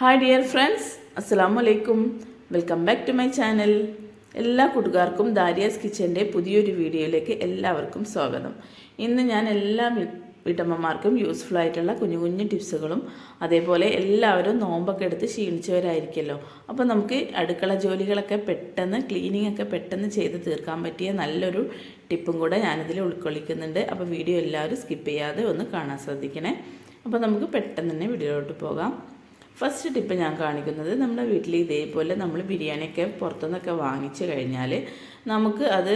Hi dear friends അസ്സലാമു അലൈക്കും welcome back to my channel എല്ലാ കൂട്ടുകാർക്കും ദാരിയാസ് കിച്ചന്റെ പുതിയൊരു വീഡിയോയിലേക്ക് എല്ലാവർക്കും സ്വാഗതം. ഇന്ന് ഞാൻ എല്ലാ വീട്ടമ്മമാർക്കും യൂസ്ഫുൾ ആയിട്ടുള്ള കുഞ്ഞു കുഞ്ഞു ടിപ്സുകളും അതേപോലെ എല്ലാവരും നോമ്പൊക്കെ എടുത്ത് ക്ഷീണിച്ചവരായിരിക്കുമല്ലോ അപ്പോൾ നമുക്ക് അടുക്കള ജോലികളൊക്കെ പെട്ടെന്ന് ക്ലീനിങ് ഒക്കെ പെട്ടെന്ന് ചെയ്ത് തീർക്കാൻ പറ്റിയ നല്ലൊരു ടിപ്പും കൂടെ ഞാനിതിൽ ഉൾക്കൊള്ളിക്കുന്നുണ്ട്. അപ്പോൾ വീഡിയോ എല്ലാവരും സ്കിപ്പ് ചെയ്യാതെ ഒന്ന് കാണാൻ ശ്രദ്ധിക്കണേ. അപ്പോൾ നമുക്ക് പെട്ടെന്ന് തന്നെ വീഡിയോയിലോട്ട് പോകാം. ഫസ്റ്റ് ടിപ്പ് ഞാൻ കാണിക്കുന്നത് നമ്മുടെ വീട്ടിൽ ഇതേപോലെ നമ്മൾ ബിരിയാണിയൊക്കെ പുറത്തുനിന്നൊക്കെ വാങ്ങിച്ചു കഴിഞ്ഞാൽ നമുക്ക് അത്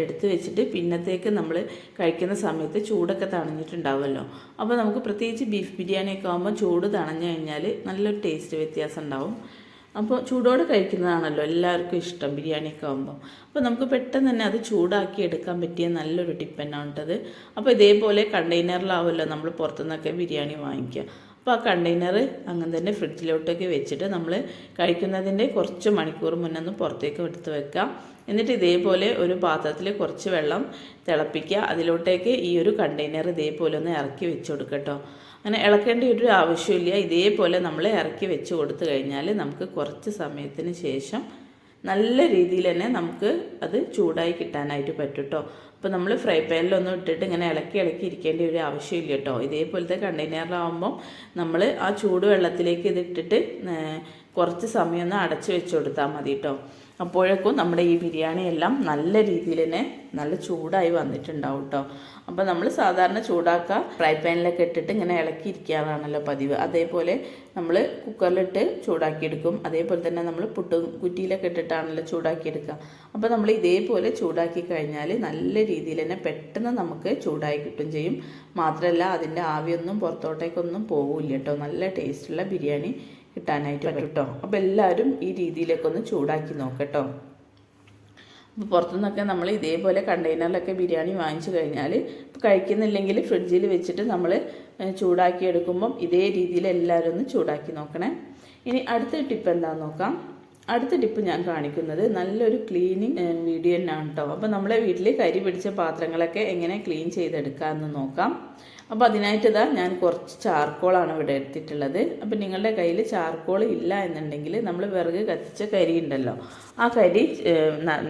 എടുത്തു വെച്ചിട്ട് പിന്നത്തേക്ക് നമ്മൾ കഴിക്കുന്ന സമയത്ത് ചൂടൊക്കെ തണഞ്ഞിട്ടുണ്ടാവുമല്ലോ. അപ്പോൾ നമുക്ക് പ്രത്യേകിച്ച് ബീഫ് ബിരിയാണിയൊക്കെ ആകുമ്പോൾ ചൂട് തണഞ്ഞു കഴിഞ്ഞാൽ നല്ലൊരു ടേസ്റ്റ് വ്യത്യാസം ഉണ്ടാവും. അപ്പോൾ ചൂടോടെ കഴിക്കുന്നതാണല്ലോ എല്ലാവർക്കും ഇഷ്ടം ബിരിയാണിയൊക്കെ ആകുമ്പോൾ അപ്പോൾ നമുക്ക് പെട്ടെന്ന് തന്നെ അത് ചൂടാക്കി എടുക്കാൻ പറ്റിയ നല്ലൊരു ടിപ്പ് തന്നെ ഉണ്ടത് അപ്പോൾ ഇതേപോലെ കണ്ടെയ്നറിലാവുമല്ലോ നമ്മൾ പുറത്തുനിന്നൊക്കെ ബിരിയാണി വാങ്ങിക്കുക. അപ്പോൾ ആ കണ്ടെയ്നർ അങ്ങനെ തന്നെ ഫ്രിഡ്ജിലോട്ടൊക്കെ വെച്ചിട്ട് നമ്മൾ കഴിക്കുന്നതിന്റെ കുറച്ച് മണിക്കൂർ മുന്നേ ഒന്ന് പുറത്തേക്ക് എടുത്ത് വെക്കാം. എന്നിട്ട് ഇതേപോലെ ഒരു പാത്രത്തിൽ കുറച്ച് വെള്ളം തിളപ്പിക്കുക. അതിലോട്ടേക്ക് ഈ ഒരു കണ്ടെയ്നർ ഇതേപോലെ ഒന്ന് ഇറക്കി വെച്ച് കൊടുക്കട്ടോ. അങ്ങനെ ഇളക്കേണ്ട ഒരു ആവശ്യമില്ല. ഇതേപോലെ നമ്മൾ ഇറക്കി വെച്ച് കൊടുത്തു കഴിഞ്ഞാൽ നമുക്ക് കുറച്ച് സമയത്തിന് ശേഷം നല്ല രീതിയിൽ തന്നെ നമുക്ക് അത് ചൂടായി കിട്ടാനായിട്ട് പറ്റും കേട്ടോ അപ്പോൾ നമ്മൾ ഫ്രൈ പാനിലൊന്നും ഇട്ടിട്ട് ഇങ്ങനെ ഇളക്കി ഇളക്കി ഇരിക്കേണ്ട ഒരു ആവശ്യമില്ല കേട്ടോ. ഇതേപോലത്തെ കണ്ടെയ്നറിലാവുമ്പം നമ്മൾ ആ ചൂടുവെള്ളത്തിലേക്ക് ഇതിട്ടിട്ട് കുറച്ച് സമയം ഒന്ന് അടച്ച് വെച്ച് കൊടുത്താൽ മതി കേട്ടോ. അപ്പോഴേക്കും നമ്മുടെ ഈ ബിരിയാണി എല്ലാം നല്ല രീതിയിൽ തന്നെ നല്ല ചൂടായി വന്നിട്ടുണ്ടാവും കേട്ടോ അപ്പോൾ നമ്മൾ സാധാരണ ചൂടാക്കുക ഫ്രൈ പാനിലൊക്കെ ഇട്ടിട്ട് ഇങ്ങനെ ഇളക്കി ഇരിക്കാറാണല്ലോ പതിവ്. അതേപോലെ നമ്മൾ കുക്കറിലിട്ട് ചൂടാക്കിയെടുക്കും. അതേപോലെ തന്നെ നമ്മൾ പുട്ടും കുറ്റിയിലൊക്കെ ഇട്ടിട്ടാണല്ലോ ചൂടാക്കിയെടുക്കുക. അപ്പോൾ നമ്മൾ ഇതേപോലെ ചൂടാക്കി കഴിഞ്ഞാൽ നല്ല രീതിയിൽ തന്നെ പെട്ടെന്ന് നമുക്ക് ചൂടായി കിട്ടും ചെയ്യും. മാത്രമല്ല അതിന്റെ ആവിയൊന്നും പുറത്തോട്ടേക്കൊന്നും പോകില്ല കേട്ടോ നല്ല ടേസ്റ്റുള്ള ബിരിയാണി കിട്ടാനായിട്ട് പറ്റും കേട്ടോ അപ്പോൾ എല്ലാവരും ഈ രീതിയിലേക്കൊന്ന് ചൂടാക്കി നോക്കട്ടോ. അപ്പോൾ പുറത്തുനിന്നൊക്കെ നമ്മൾ ഇതേപോലെ കണ്ടെയ്നറിലൊക്കെ ബിരിയാണി വാങ്ങിച്ചു കഴിഞ്ഞാൽ കഴിക്കുന്നില്ലെങ്കിൽ ഫ്രിഡ്ജിൽ വെച്ചിട്ട് നമ്മൾ ചൂടാക്കി എടുക്കുമ്പം ഇതേ രീതിയിൽ എല്ലാവരും ഒന്ന് ചൂടാക്കി നോക്കണേ. ഇനി അടുത്ത ടിപ്പ് എന്താണെന്ന് നോക്കാം. അടുത്ത ടിപ്പ് ഞാൻ കാണിക്കുന്നത് നല്ലൊരു ക്ലീനിങ് വീഡിയോ തന്നെയാണ് കേട്ടോ അപ്പോൾ നമ്മളെ വീട്ടിൽ കരി പിടിച്ച പാത്രങ്ങളൊക്കെ എങ്ങനെ ക്ലീൻ ചെയ്തെടുക്കാമെന്ന് നോക്കാം. അപ്പോൾ അതിനായിട്ട് ഇതാ ഞാൻ കുറച്ച് ചാർക്കോളാണ് ഇവിടെ എടുത്തിട്ടുള്ളത്. അപ്പോൾ നിങ്ങളുടെ കയ്യിൽ ചാർക്കോൾ ഇല്ല എന്നുണ്ടെങ്കിൽ നമ്മൾ വിറക് കത്തിച്ച കരി ഉണ്ടല്ലോ ആ കരി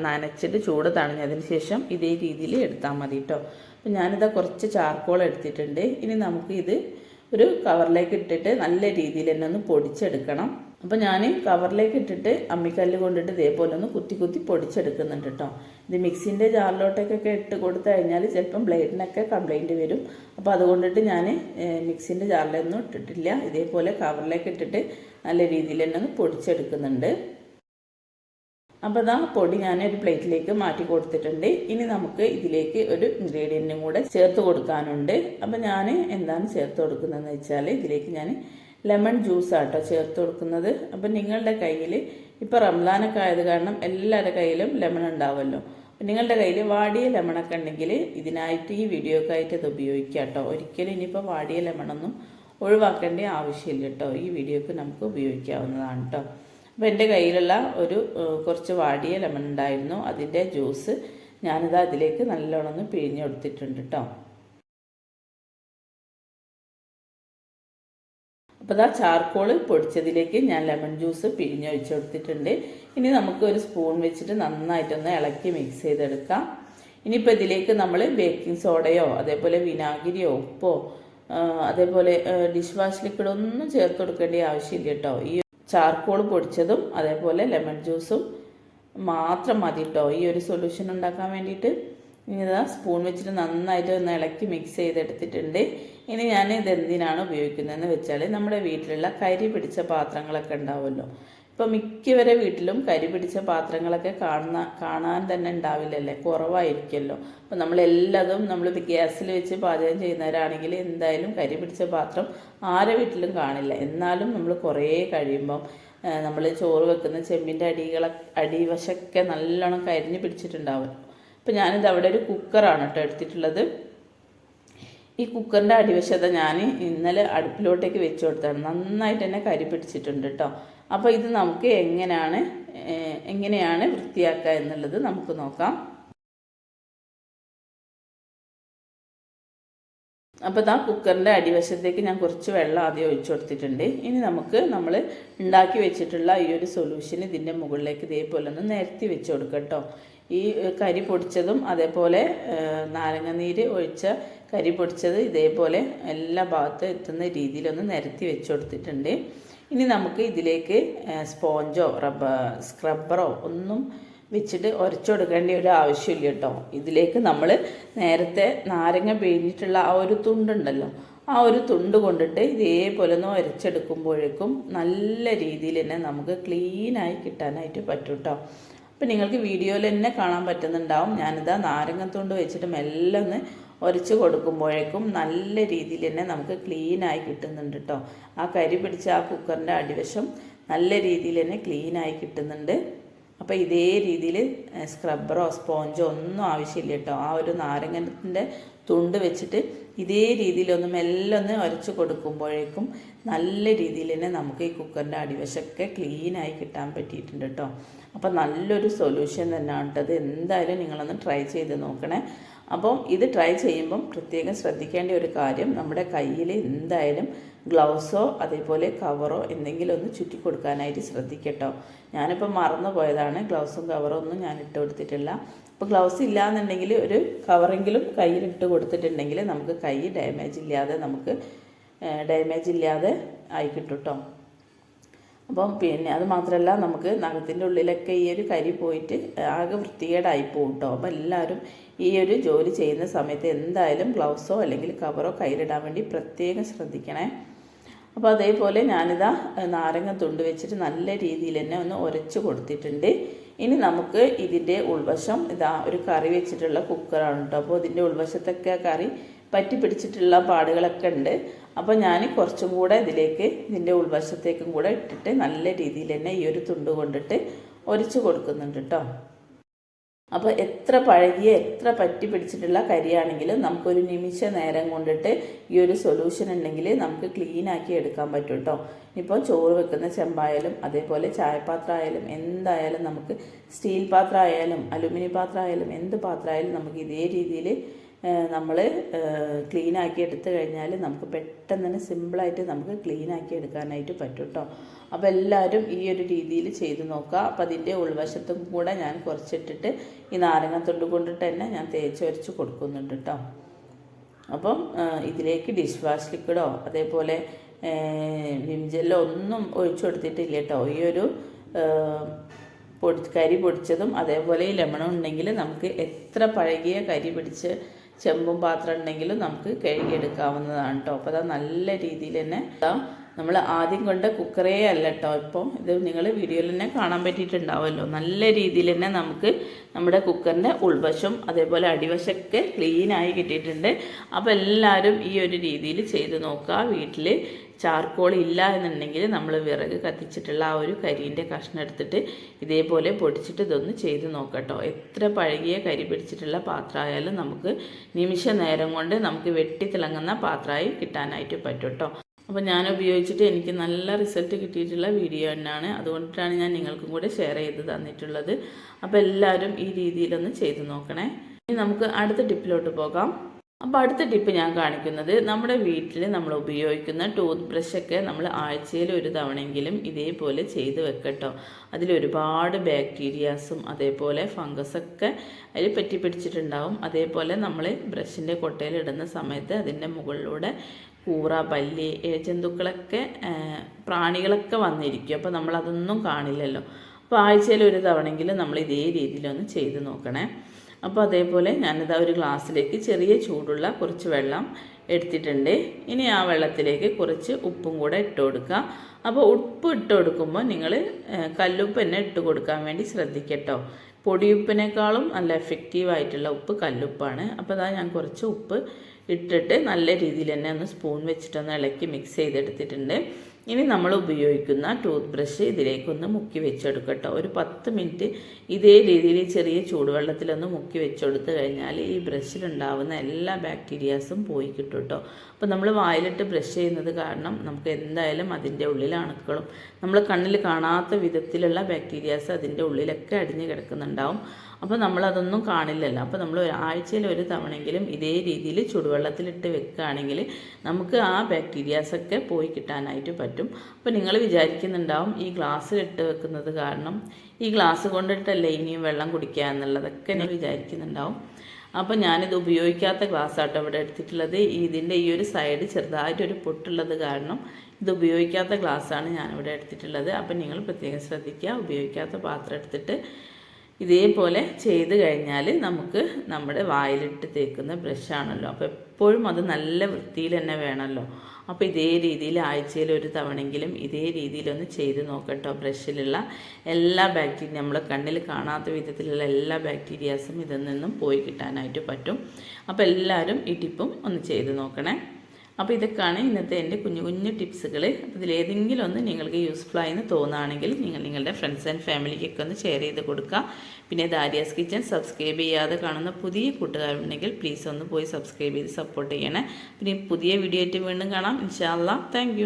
നനച്ചിട്ട് ചൂട് തണഞ്ഞതിന് ശേഷം ഇതേ രീതിയിൽ എടുത്താൽ മതി കേട്ടോ അപ്പോൾ ഞാനിതാ കുറച്ച് ചാർക്കോൾ എടുത്തിട്ടുണ്ട്. ഇനി നമുക്ക് ഇത് ഒരു കവറിലേക്ക് ഇട്ടിട്ട് നല്ല രീതിയിൽ തന്നെ ഒന്ന് പൊടിച്ചെടുക്കണം. അപ്പോൾ ഞാൻ കവറിലേക്ക് ഇട്ടിട്ട് അമ്മിക്കല്ല് കൊണ്ടിട്ട് ഇതേപോലെ ഒന്ന് കുത്തി കുത്തി പൊടിച്ചെടുക്കുന്നുണ്ട് കേട്ടോ ഇത് മിക്സിന്റെ ജാറിലോട്ടേക്കൊക്കെ ഇട്ട് കൊടുത്തു കഴിഞ്ഞാൽ ചിലപ്പം ബ്ലേഡിനൊക്കെ കംപ്ലൈന്റ് വരും. അപ്പോൾ അതുകൊണ്ടിട്ട് ഞാൻ മിക്സിന്റെ ജാറിലൊന്നും ഇട്ടിട്ടില്ല. ഇതേപോലെ കവറിലേക്ക് ഇട്ടിട്ട് നല്ല രീതിയിൽ തന്നെ ഒന്ന് പൊടിച്ചെടുക്കുന്നുണ്ട്. അപ്പോൾ ഇതാ പൊടി ഞാൻ ഒരു പ്ലേറ്റിലേക്ക് മാറ്റി കൊടുത്തിട്ടുണ്ട്. ഇനി നമുക്ക് ഇതിലേക്ക് ഒരു ഇൻഗ്രീഡിയന്റും കൂടെ ചേർത്ത് കൊടുക്കാനുണ്ട്. അപ്പോൾ ഞാൻ എന്താണ് ചേർത്ത് കൊടുക്കുന്നതെന്ന് വെച്ചാൽ ഇതിലേക്ക് ഞാൻ ലെമൺ ജ്യൂസ് ആട്ടോ ചേർത്ത് കൊടുക്കുന്നത്. അപ്പം നിങ്ങളുടെ കയ്യിൽ ഇപ്പോൾ റംലാനൊക്കെ ആയത് കാരണം എല്ലാവരുടെ കയ്യിലും ലെമൺ ഉണ്ടാവുമല്ലോ നിങ്ങളുടെ കയ്യിൽ വാടിയ ലെമണൊക്കെ ഉണ്ടെങ്കിൽ ഇതിനായിട്ട് ഈ വീഡിയോക്കായിട്ട് ഇത് ഉപയോഗിക്കാം കേട്ടോ. ഒരിക്കലും ഇനിയിപ്പോൾ വാടിയ ലെമണൊന്നും ഒഴിവാക്കേണ്ട ആവശ്യമില്ല കേട്ടോ. ഈ വീഡിയോക്ക് നമുക്ക് ഉപയോഗിക്കാവുന്നതാണ് കേട്ടോ. അപ്പോൾ എന്റെ കയ്യിലുള്ള ഒരു കുറച്ച് വാടിയ ലെമൺ ഉണ്ടായിരുന്നു. അതിന്റെ ജ്യൂസ് ഞാനിത് അതിലേക്ക് നല്ലോണം ഒന്ന് പിഴിഞ്ഞ് കൊടുത്തിട്ടുണ്ട് കേട്ടോ അപ്പോൾ ഇതാ ചാർക്കോൾ പൊടിച്ചതിലേക്ക് ഞാൻ ലെമൺ ജ്യൂസ് പിഴിഞ്ഞ് ഒഴിച്ച് കൊടുത്തിട്ടുണ്ട്. ഇനി നമുക്ക് ഒരു സ്പൂൺ വെച്ചിട്ട് നന്നായിട്ടൊന്ന് ഇളക്കി മിക്സ് ചെയ്തെടുക്കാം. ഇനിയിപ്പോൾ ഇതിലേക്ക് നമ്മൾ ബേക്കിംഗ് സോഡയോ അതേപോലെ വിനാഗിരിയോ ഉപ്പോ അതേപോലെ ഡിഷ് വാഷ് ലിക്വിഡ് ഒന്നും ചേർത്ത് കൊടുക്കേണ്ട ആവശ്യമില്ല കേട്ടോ ഈ ചാർക്കോൾ പൊടിച്ചതും അതേപോലെ ലെമൺ ജ്യൂസും മാത്രം മതി കേട്ടോ ഈ ഒരു സൊല്യൂഷൻ ഉണ്ടാക്കാൻ വേണ്ടിയിട്ട്. ഇനി ഇതാ സ്പൂൺ വെച്ചിട്ട് നന്നായിട്ട് ഒന്ന് ഇളക്കി മിക്സ് ചെയ്തെടുത്തിട്ടുണ്ട്. ഇനി ഞാൻ ഇത് എന്തിനാണ് ഉപയോഗിക്കുന്നതെന്ന് വെച്ചാൽ നമ്മുടെ വീട്ടിലുള്ള കരി പിടിച്ച പാത്രങ്ങളൊക്കെ ഉണ്ടാവുമല്ലോ. ഇപ്പോൾ മിക്കവരെ വീട്ടിലും കരി പിടിച്ച പാത്രങ്ങളൊക്കെ കാണുന്ന കാണാൻ തന്നെ ഉണ്ടാവില്ലല്ലേ? കുറവായിരിക്കുമല്ലോ. അപ്പോൾ നമ്മളെല്ലതും നമ്മൾ ഗ്യാസിൽ വെച്ച് പാചകം ചെയ്യുന്നവരാണെങ്കിൽ എന്തായാലും കരി പിടിച്ച പാത്രം ആരെ വീട്ടിലും കാണില്ല. എന്നാലും നമ്മൾ കുറേ കഴിയുമ്പം നമ്മൾ ചോറ് വെക്കുന്ന ചെമ്പിന്റെ അടികളെ അടിവശമൊക്കെ നല്ലോണം കരിഞ്ഞ് പിടിച്ചിട്ടുണ്ടാവും. അപ്പം ഞാനിത് അവിടെ ഒരു കുക്കറാണ് കേട്ടോ എടുത്തിട്ടുള്ളത്. ഈ കുക്കറിന്റെ അടിവശത ഞാൻ ഇന്നലെ അടുപ്പിലോട്ടേക്ക് വെച്ച് കൊടുത്താണ് നന്നായിട്ട് തന്നെ കരി പിടിച്ചിട്ടുണ്ട് കേട്ടോ. അപ്പോൾ ഇത് നമുക്ക് എങ്ങനെയാണ് എങ്ങനെയാണ് വൃത്തിയാക്കുക എന്നുള്ളത് നമുക്ക് നോക്കാം. അപ്പോൾ ഇതാ കുക്കറിന്റെ അടിവശത്തേക്ക് ഞാൻ കുറച്ച് വെള്ളം ആദ്യം ഒഴിച്ചു കൊടുത്തിട്ടുണ്ട്. ഇനി നമുക്ക് നമ്മൾ ഉണ്ടാക്കി വെച്ചിട്ടുള്ള ഈ ഒരു സൊല്യൂഷൻ ഇതിന്റെ മുകളിലേക്ക് ഇതേപോലെ ഒന്ന് നിരത്തി വെച്ച് കൊടുക്കട്ടോ ഈ കരി പൊടിച്ചതും അതേപോലെ നാരങ്ങനീര് ഒഴിച്ച കരി പൊടിച്ചത് ഇതേപോലെ എല്ലാ ഭാഗത്തും എത്തുന്ന രീതിയിലൊന്ന് നിരത്തി വെച്ച് കൊടുത്തിട്ടുണ്ട്. ഇനി നമുക്ക് ഇതിലേക്ക് സ്പോഞ്ചോ റബ്ബ സ്ക്രബ്ബറോ ഒന്നും വെച്ചിട്ട് ഉരച്ചെടുക്കേണ്ട ഒരു ആവശ്യമില്ല കേട്ടോ. ഇതിലേക്ക് നമ്മൾ നേരത്തെ നാരങ്ങ പിഴിഞ്ഞിട്ടുള്ള ആ ഒരു തുണ്ടുണ്ടല്ലോ ആ ഒരു തുണ്ട് കൊണ്ടിട്ട് ഇതേപോലെ ഒന്ന് ഉരച്ചെടുക്കുമ്പോഴേക്കും നല്ല രീതിയിൽ തന്നെ നമുക്ക് ക്ലീനായി കിട്ടാനായിട്ട് പറ്റും കേട്ടോ. അപ്പം നിങ്ങൾക്ക് വീഡിയോയിൽ തന്നെ കാണാൻ പറ്റുന്നുണ്ടാവും. ഞാനിതാ നാരങ്ങത്തുണ്ട് വെച്ചിട്ട് മെല്ലെ ഒന്ന് ഉരച്ച് കൊടുക്കുമ്പോഴേക്കും നല്ല രീതിയിൽ തന്നെ നമുക്ക് ക്ലീനായി കിട്ടുന്നുണ്ട് കേട്ടോ ആ കരി പിടിച്ച ആ കുക്കറിന്റെ അടിവശം നല്ല രീതിയിൽ തന്നെ ക്ലീനായി കിട്ടുന്നുണ്ട്. അപ്പോൾ ഇതേ രീതിയിൽ സ്ക്രബ്ബറോ സ്പോഞ്ചോ ഒന്നും ആവശ്യമില്ല കേട്ടോ ആ ഒരു നാരങ്ങത്തിന്റെ തുണ്ട് വെച്ചിട്ട് ഇതേ രീതിയിലൊന്ന് മെല്ലെ ഒന്ന് ഉരച്ച് കൊടുക്കുമ്പോഴേക്കും നല്ല രീതിയിൽ തന്നെ നമുക്ക് ഈ കുക്കറിന്റെ അടിവശമൊക്കെ ക്ലീനായി കിട്ടാൻ പറ്റിയിട്ടുണ്ട് കേട്ടോ അപ്പോൾ നല്ലൊരു സൊല്യൂഷൻ തന്നെയാണ് കേട്ടത് എന്തായാലും നിങ്ങളൊന്ന് ട്രൈ ചെയ്ത് നോക്കണേ. അപ്പം ഇത് ട്രൈ ചെയ്യുമ്പം പ്രത്യേകം ശ്രദ്ധിക്കേണ്ട ഒരു കാര്യം നമ്മുടെ കയ്യിൽ എന്തായാലും ഗ്ലൗസോ അതേപോലെ കവറോ എന്തെങ്കിലും ഒന്ന് ചുറ്റി കൊടുക്കാനായിട്ട് ശ്രദ്ധിക്കട്ടോ. ഞാനിപ്പോൾ മറന്നു പോയതാണ്. ഗ്ലൗസും കവറോ ഒന്നും ഞാൻ ഇട്ട് കൊടുത്തിട്ടില്ല. അപ്പോൾ ഗ്ലൗസ് ഇല്ലാന്നുണ്ടെങ്കിൽ ഒരു കവറെങ്കിലും കയ്യിൽ ഇട്ട് കൊടുത്തിട്ടുണ്ടെങ്കിൽ നമുക്ക് കൈ ഡാമേജ് ഇല്ലാതെ നമുക്ക് ഡാമേജ് ഇല്ലാതെ ആയിക്കിട്ടും കേട്ടോ അപ്പം പിന്നെ അത് മാത്രമല്ല നമുക്ക് നഖത്തിന്റെ ഉള്ളിലൊക്കെ ഈ ഒരു കരി പോയിട്ട് ആകെ വൃത്തികേടായി പോകും കേട്ടോ അപ്പം എല്ലാവരും ഈ ഒരു ജോലി ചെയ്യുന്ന സമയത്ത് എന്തായാലും ഗ്ലൗസോ അല്ലെങ്കിൽ കവറോ കയ്യിലിടാൻ വേണ്ടി പ്രത്യേകം ശ്രദ്ധിക്കണേ. അപ്പോൾ അതേപോലെ ഞാനിതാ നാരങ്ങ തുണ്ട് വെച്ചിട്ട് നല്ല രീതിയിൽ തന്നെ ഒന്ന് ഉരച്ച് കൊടുത്തിട്ടുണ്ട്. ഇനി നമുക്ക് ഇതിന്റെ ഉൾവശം ഇതാ ഒരു കറി വെച്ചിട്ടുള്ള കുക്കറാണ് കേട്ടോ അപ്പോൾ ഇതിന്റെ ഉൾവശത്തൊക്കെ കറി പറ്റി പിടിച്ചിട്ടുള്ള പാടുകളൊക്കെ ഉണ്ട്. അപ്പോൾ ഞാൻ കുറച്ചും കൂടെ ഇതിലേക്ക് ഇതിന്റെ ഉൾവശത്തേക്കും കൂടെ ഇട്ടിട്ട് നല്ല രീതിയിൽ തന്നെ ഈ ഒരു തുണ്ട് കൊണ്ടിട്ട് ഒരിച്ചു കൊടുക്കുന്നുണ്ട് കേട്ടോ അപ്പോൾ എത്ര പഴകിയ എത്ര പറ്റി പിടിച്ചിട്ടുള്ള കരിയാണെങ്കിലും നമുക്കൊരു നിമിഷ നേരം കൊണ്ടിട്ട് ഈ ഒരു സൊല്യൂഷൻ ഉണ്ടെങ്കിൽ നമുക്ക് ക്ലീൻ ആക്കി എടുക്കാൻ പറ്റും കേട്ടോ ഇപ്പോൾ ചോറ് വെക്കുന്ന ചെമ്പായാലും അതേപോലെ ചായപാത്രം ആയാലും എന്തായാലും നമുക്ക് സ്റ്റീൽ പാത്രം ആയാലും അലുമിനിയം പാത്രം ആയാലും എന്ത് പാത്രമായാലും നമുക്ക് ഇതേ രീതിയിൽ നമ്മൾ ക്ലീനാക്കി എടുത്തു കഴിഞ്ഞാൽ നമുക്ക് പെട്ടെന്ന് തന്നെ സിമ്പിളായിട്ട് നമുക്ക് ക്ലീനാക്കി എടുക്കാനായിട്ട് പറ്റും കേട്ടോ അപ്പോൾ എല്ലാവരും ഈ ഒരു രീതിയിൽ ചെയ്ത് നോക്കുക. അപ്പോൾ അതിന്റെ ഉൾവശത്തും കൂടെ ഞാൻ കുറച്ചിട്ടിട്ട് ഈ നാരങ്ങത്തൊണ്ട് കൊണ്ടിട്ട് തന്നെ ഞാൻ തേച്ച് വരച്ച് കൊടുക്കുന്നുണ്ട് കേട്ടോ അപ്പം ഇതിലേക്ക് ഡിഷ് വാഷ് ലിക്വിഡോ അതേപോലെ വിംജെല്ലോ ഒന്നും ഒഴിച്ചു കൊടുത്തിട്ടില്ല കേട്ടോ ഈ ഒരു പൊടി കരി പൊടിച്ചതും അതേപോലെ ഈ ലെമണും ഉണ്ടെങ്കിൽ നമുക്ക് എത്ര പഴകിയ കരി പിടിച്ച് ചെമ്പും പാത്രം ഉണ്ടെങ്കിലും നമുക്ക് കഴുകിയെടുക്കാവുന്നതാണ് കേട്ടോ അപ്പോൾ അത് നല്ല രീതിയിൽ തന്നെ നമ്മൾ ആദ്യം കൊണ്ട് കുക്കറേ അല്ല കേട്ടോ ഇപ്പോൾ ഇത് നിങ്ങൾ വീഡിയോയിൽ തന്നെ കാണാൻ പറ്റിയിട്ടുണ്ടാവുമല്ലോ. നല്ല രീതിയിൽ തന്നെ നമുക്ക് നമ്മുടെ കുക്കറിന്റെ ഉൾവശം അതേപോലെ അടിവശമൊക്കെ ക്ലീനായി കിട്ടിയിട്ടുണ്ട്. അപ്പോൾ എല്ലാവരും ഈ ഒരു രീതിയിൽ ചെയ്ത് നോക്കുക. വീട്ടിൽ ചാർക്കോൾ ഇല്ല എന്നുണ്ടെങ്കിൽ നമ്മൾ വിറക് കത്തിച്ചിട്ടുള്ള ആ ഒരു കരിന്റെ കഷ്ണം എടുത്തിട്ട് ഇതേപോലെ പൊടിച്ചിട്ട് ഇതൊന്ന് ചെയ്ത് നോക്കട്ടോ. എത്ര പഴകിയ കരി പിടിച്ചിട്ടുള്ള പാത്രമായാലും നമുക്ക് നിമിഷ നേരം കൊണ്ട് നമുക്ക് വെട്ടി തിളങ്ങുന്ന പാത്രമായി കിട്ടാനായിട്ട് പറ്റും കേട്ടോ അപ്പോൾ ഞാൻ ഉപയോഗിച്ചിട്ട് എനിക്ക് നല്ല റിസൾട്ട് കിട്ടിയിട്ടുള്ള വീഡിയോ തന്നെയാണ്. അതുകൊണ്ടിട്ടാണ് ഞാൻ നിങ്ങൾക്കും കൂടെ ഷെയർ ചെയ്ത് തന്നിട്ടുള്ളത്. അപ്പോൾ എല്ലാവരും ഈ രീതിയിലൊന്ന് ചെയ്ത് നോക്കണേ. ഇനി നമുക്ക് അടുത്ത ടിപ്പിലോട്ട് പോകാം. അപ്പോൾ അടുത്ത ടിപ്പ് ഞാൻ കാണിക്കുന്നത് നമ്മുടെ വീട്ടിൽ നമ്മൾ ഉപയോഗിക്കുന്ന ടൂത്ത് ബ്രഷൊക്കെ നമ്മൾ ആഴ്ചയിൽ ഒരു തവണയെങ്കിലും ഇതേപോലെ ചെയ്ത് വെക്കട്ടോ. അതിലൊരുപാട് ബാക്ടീരിയാസും അതേപോലെ ഫംഗസൊക്കെ അതിൽ പറ്റി പിടിച്ചിട്ടുണ്ടാവും. അതേപോലെ നമ്മൾ ബ്രഷിന്റെ കൊട്ടയിലിടുന്ന സമയത്ത് അതിന്റെ മുകളിലൂടെ കൂറ പല്ലി ജന്തുക്കളൊക്കെ പ്രാണികളൊക്കെ വന്നിരിക്കും. അപ്പോൾ നമ്മളതൊന്നും കാണില്ലല്ലോ. അപ്പോൾ ആഴ്ചയിൽ ഒരു തവണയെങ്കിലും നമ്മൾ ഇതേ രീതിയിലൊന്ന് ചെയ്ത് നോക്കണേ. അപ്പോൾ അതേപോലെ ഞാനിത് ഒരു ഗ്ലാസ്സിലേക്ക് ചെറിയ ചൂടുള്ള കുറച്ച് വെള്ളം എടുത്തിട്ടുണ്ട്. ഇനി ആ വെള്ളത്തിലേക്ക് കുറച്ച് ഉപ്പും കൂടെ ഇട്ട് കൊടുക്കുക. അപ്പോൾ ഉപ്പ് ഇട്ട് കൊടുക്കുമ്പോൾ നിങ്ങൾ കല്ലുപ്പ് തന്നെ ഇട്ട് കൊടുക്കാൻ വേണ്ടി ശ്രദ്ധിക്കട്ടോ. പൊടിയുപ്പിനേക്കാളും നല്ല എഫക്റ്റീവായിട്ടുള്ള ഉപ്പ് കല്ലുപ്പാണ്. അപ്പോൾ അതാ ഞാൻ കുറച്ച് ഉപ്പ് ഇട്ടിട്ട് നല്ല രീതിയിൽ തന്നെ ഒന്ന് സ്പൂൺ വെച്ചിട്ടൊന്ന് ഇളക്കി മിക്സ് ചെയ്തെടുത്തിട്ടുണ്ട്. ഇനി നമ്മൾ ഉപയോഗിക്കുന്ന ടൂത്ത് ബ്രഷ് ഇതിലേക്കൊന്ന് മുക്കി വെച്ചെടുക്കട്ടോ. ഒരു പത്ത് മിനിറ്റ് ഇതേ രീതിയിൽ ചെറിയ ചൂടുവെള്ളത്തിലൊന്ന് മുക്കി വെച്ചെടുത്ത് കഴിഞ്ഞാൽ ഈ ബ്രഷിലുണ്ടാവുന്ന എല്ലാ ബാക്ടീരിയാസും പോയി കിട്ടും കേട്ടോ അപ്പോൾ നമ്മൾ വായിലിട്ട് ബ്രഷ് ചെയ്യുന്നത് കാരണം നമുക്ക് എന്തായാലും അതിന്റെ ഉള്ളിൽ അണുക്കളും നമ്മൾ കണ്ണിൽ കാണാത്ത വിധത്തിലുള്ള ബാക്ടീരിയാസ് അതിന്റെ ഉള്ളിലൊക്കെ അടിഞ്ഞു കിടക്കുന്നുണ്ടാവും. അപ്പോൾ നമ്മളതൊന്നും കാണില്ലല്ലോ. അപ്പോൾ നമ്മൾ ആഴ്ചയിൽ ഒരു തവണയെങ്കിലും ഇതേ രീതിയിൽ ചുടുവെള്ളത്തിലിട്ട് വെക്കുകയാണെങ്കിൽ നമുക്ക് ആ ബാക്ടീരിയാസൊക്കെ പോയി കിട്ടാനായിട്ട് പറ്റും. അപ്പോൾ നിങ്ങൾ വിചാരിക്കുന്നുണ്ടാവും ഈ ഗ്ലാസ്സിലിട്ട് വെക്കുന്നത് കാരണം ഈ ഗ്ലാസ് കൊണ്ടിട്ടല്ലേ ഇനിയും വെള്ളം കുടിക്കുക എന്നുള്ളതൊക്കെ ഞാൻ വിചാരിക്കുന്നുണ്ടാവും. അപ്പോൾ ഞാനിത് ഉപയോഗിക്കാത്ത ഗ്ലാസ് ആട്ടോ ഇവിടെ എടുത്തിട്ടുള്ളത്. ഇതിന്റെ ഈ ഒരു സൈഡ് ചെറുതായിട്ടൊരു പൊട്ടുള്ളത് കാരണം ഇത് ഉപയോഗിക്കാത്ത ഗ്ലാസ്സാണ് ഞാനിവിടെ എടുത്തിട്ടുള്ളത്. അപ്പം നിങ്ങൾ പ്രത്യേകം ശ്രദ്ധിക്കുക. ഉപയോഗിക്കാത്ത പാത്രം എടുത്തിട്ട് ഇതേപോലെ ചെയ്ത് കഴിഞ്ഞാൽ നമുക്ക് നമ്മുടെ വായിലിട്ട് തേക്കുന്ന ബ്രഷാണല്ലോ. അപ്പോൾ എപ്പോഴും അത് നല്ല വൃത്തിയിൽ തന്നെ വേണമല്ലോ. അപ്പോൾ ഇതേ രീതിയിൽ ആഴ്ചയിൽ ഒരു തവണെങ്കിലും ഇതേ രീതിയിലൊന്ന് ചെയ്ത് നോക്കട്ടോ ബ്രഷിലുള്ള എല്ലാ ബാക്ടീരിയ നമ്മളെ കണ്ണിൽ കാണാത്ത വിധത്തിലുള്ള എല്ലാ ബാക്ടീരിയാസും ഇതിൽ നിന്നും പോയി കിട്ടാനായിട്ട് പറ്റും. അപ്പോൾ എല്ലാവരും ഈ ടിപ്പും ഒന്ന് ചെയ്ത് നോക്കണേ. അപ്പോൾ ഇതൊക്കെയാണ് ഇന്നത്തെ എന്റെ കുഞ്ഞു കുഞ്ഞു ടിപ്സുകൾ അപ്പോൾ ഇതിലേതെങ്കിലും ഒന്ന് നിങ്ങൾക്ക് യൂസ്ഫുൾ ആയെന്ന് തോന്നുകയാണെങ്കിൽ നിങ്ങൾ നിങ്ങളുടെ ഫ്രണ്ട്സ് ആൻഡ് ഫാമിലിക്കൊക്കെ ഒന്ന് ഷെയർ ചെയ്ത് കൊടുക്കുക. പിന്നെ ദാരിയാസ് കിച്ചൻ സബ്സ്ക്രൈബ് ചെയ്യാതെ കാണുന്ന പുതിയ കൂട്ടുകാരുണ്ടെങ്കിൽ പ്ലീസ് ഒന്ന് പോയി സബ്സ്ക്രൈബ് ചെയ്ത് സപ്പോർട്ട് ചെയ്യണേ. പിന്നെ പുതിയ വീഡിയോ ആയിട്ട് വീണ്ടും കാണാം. ഇൻഷാല്ല താങ്ക്